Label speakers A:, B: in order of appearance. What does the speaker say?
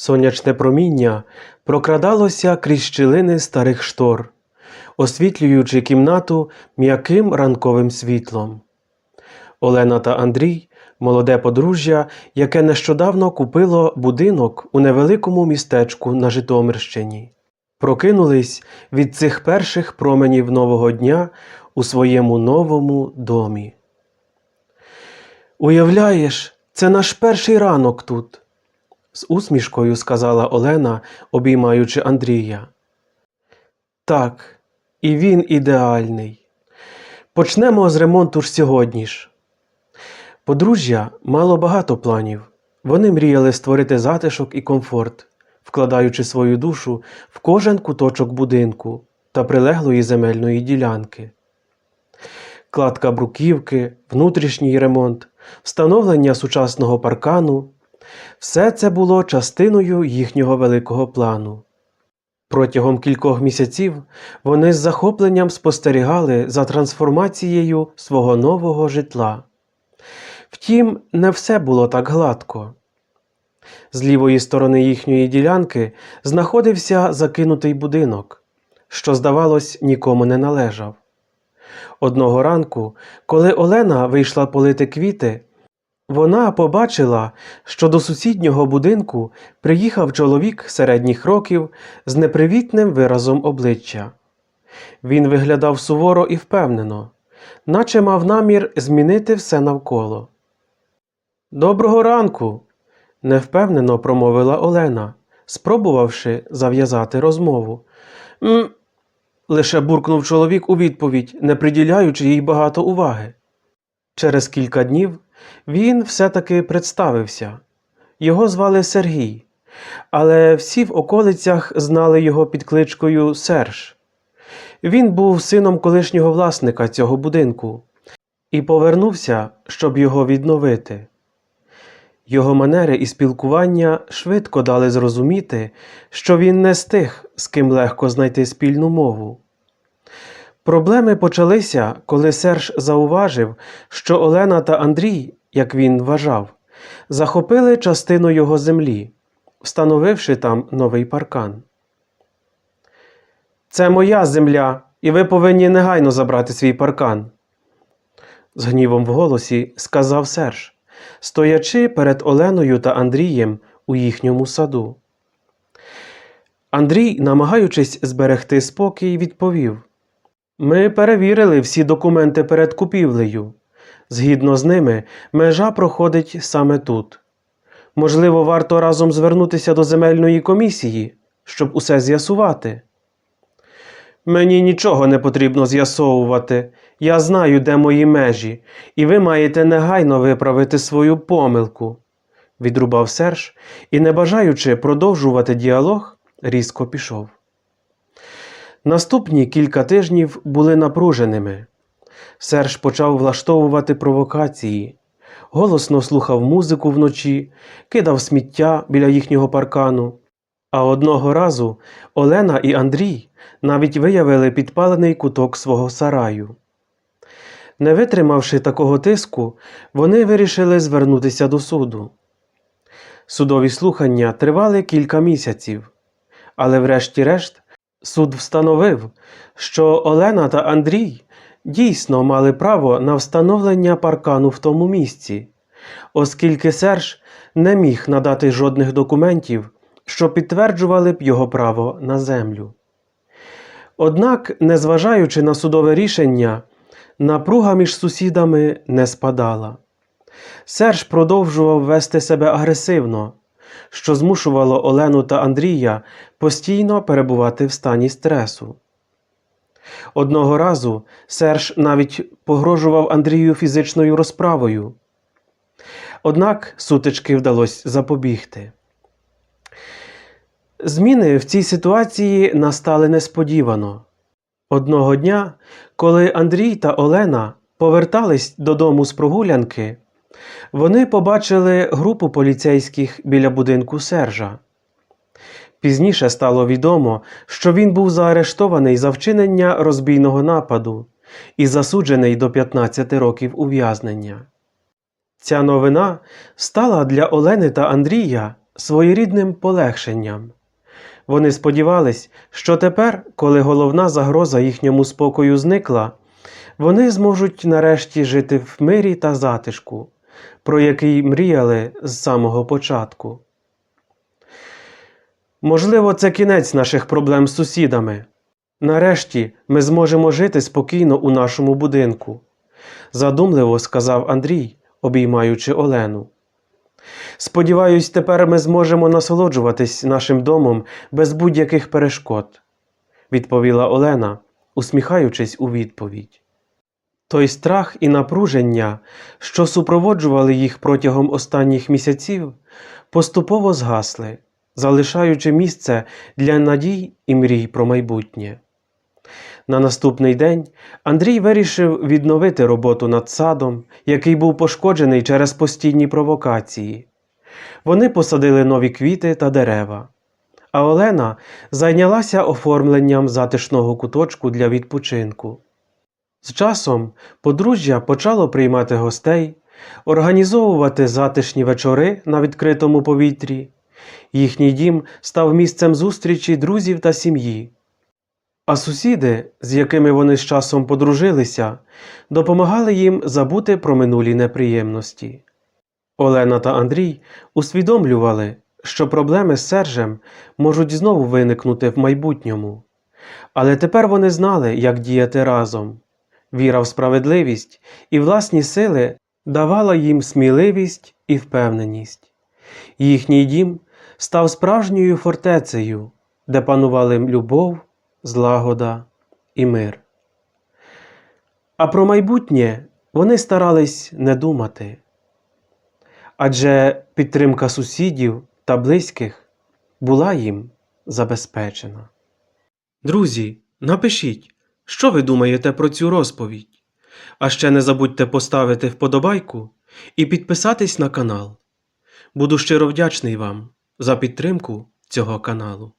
A: Сонячне проміння прокрадалося крізь щілини старих штор, освітлюючи кімнату м'яким ранковим світлом. Олена та Андрій молоде подружжя, яке нещодавно купило будинок у невеликому містечку на Житомирщині. Прокинулись від цих перших променів нового дня у своєму новому домі. Уявляєш, це наш перший ранок тут, з усмішкою сказала Олена, обіймаючи Андрія. Так, і він ідеальний. Почнемо з ремонту ж сьогодні ж. Подружжя мало багато планів. Вони мріяли створити затишок і комфорт, вкладаючи свою душу в кожен куточок будинку та прилеглої земельної ділянки. Кладка бруківки, внутрішній ремонт, встановлення сучасного паркану все це було частиною їхнього великого плану. Протягом кількох місяців вони з захопленням спостерігали за трансформацією свого нового житла. Втім, не все було так гладко. З лівої сторони їхньої ділянки знаходився закинутий будинок, що, здавалось, нікому не належав. Одного ранку, коли Олена вийшла полити квіти, вона побачила, що до сусіднього будинку приїхав чоловік середніх років з непривітним виразом обличчя. Він виглядав суворо і впевнено, наче мав намір змінити все навколо. Доброго ранку, невпевнено промовила Олена, спробувавши зав'язати розмову. «М...» – лише буркнув чоловік у відповідь, не приділяючи їй багато уваги. Через кілька днів він все-таки представився. Його звали Сергій, але всі в околицях знали його під кличкою Серж. Він був сином колишнього власника цього будинку і повернувся, щоб його відновити. Його манери і спілкування швидко дали зрозуміти, що він не з тих, з ким легко знайти спільну мову. Проблеми почалися, коли Серж зауважив, що Олена та Андрій, як він вважав, захопили частину його землі, встановивши там новий паркан. Це моя земля, і ви повинні негайно забрати свій паркан. З гнівом в голосі сказав Серж, стоячи перед Оленою та Андрієм у їхньому саду. Андрій, намагаючись зберегти спокій, відповів Ми перевірили всі документи перед купівлею. Згідно з ними, межа проходить саме тут. Можливо, варто разом звернутися до земельної комісії, щоб усе з'ясувати. Мені нічого не потрібно з'ясовувати. Я знаю, де мої межі, і ви маєте негайно виправити свою помилку, відрубав Серж і, не бажаючи продовжувати діалог, різко пішов. Наступні кілька тижнів були напруженими. Серж почав влаштовувати провокації, голосно слухав музику вночі, кидав сміття біля їхнього паркану. А одного разу Олена і Андрій навіть виявили підпалений куток свого сараю. Не витримавши такого тиску, вони вирішили звернутися до суду. Судові слухання тривали кілька місяців, але врешті-решт суд встановив, що Олена та Андрій дійсно мали право на встановлення паркану в тому місці, оскільки Серж не міг надати жодних документів, що підтверджували б його право на землю. Однак, незважаючи на судове рішення, напруга між сусідами не спадала. Серж продовжував вести себе агресивно, що змушувало Олену та Андрія постійно перебувати в стані стресу. Одного разу Серж навіть погрожував Андрію фізичною розправою. Однак сутички вдалося запобігти. Зміни в цій ситуації настали несподівано. Одного дня, коли Андрій та Олена повертались додому з прогулянки, вони побачили групу поліцейських біля будинку Сержа. Пізніше стало відомо, що він був заарештований за вчинення розбійного нападу і засуджений до 15 років ув'язнення. Ця новина стала для Олени та Андрія своєрідним полегшенням. Вони сподівались, що тепер, коли головна загроза їхньому спокою зникла, вони зможуть нарешті жити в мирі та затишку, про який мріяли з самого початку. Можливо, це кінець наших проблем з сусідами. Нарешті ми зможемо жити спокійно у нашому будинку, задумливо сказав Андрій, обіймаючи Олену. Сподіваюсь, тепер ми зможемо насолоджуватись нашим домом без будь-яких перешкод, відповіла Олена, усміхаючись у відповідь. Той страх і напруження, що супроводжували їх протягом останніх місяців, поступово згасли, залишаючи місце для надій і мрій про майбутнє. На наступний день Андрій вирішив відновити роботу над садом, який був пошкоджений через постійні провокації. Вони посадили нові квіти та дерева. А Олена зайнялася оформленням затишного куточку для відпочинку. З часом подружжя почало приймати гостей, організовувати затишні вечори на відкритому повітрі. Їхній дім став місцем зустрічі друзів та сім'ї. А сусіди, з якими вони з часом подружилися, допомагали їм забути про минулі неприємності. Олена та Андрій усвідомлювали, що проблеми з Сержем можуть знову виникнути в майбутньому. Але тепер вони знали, як діяти разом. Віра в справедливість і власні сили давала їм сміливість і впевненість. Їхній дім став справжньою фортецею, де панували любов, злагода і мир. А про майбутнє вони старались не думати. Адже підтримка сусідів та близьких була їм забезпечена. Друзі, напишіть, що ви думаєте про цю розповідь. А ще не забудьте поставити вподобайку і підписатись на канал. Буду щиро вдячний вам за підтримку цього каналу.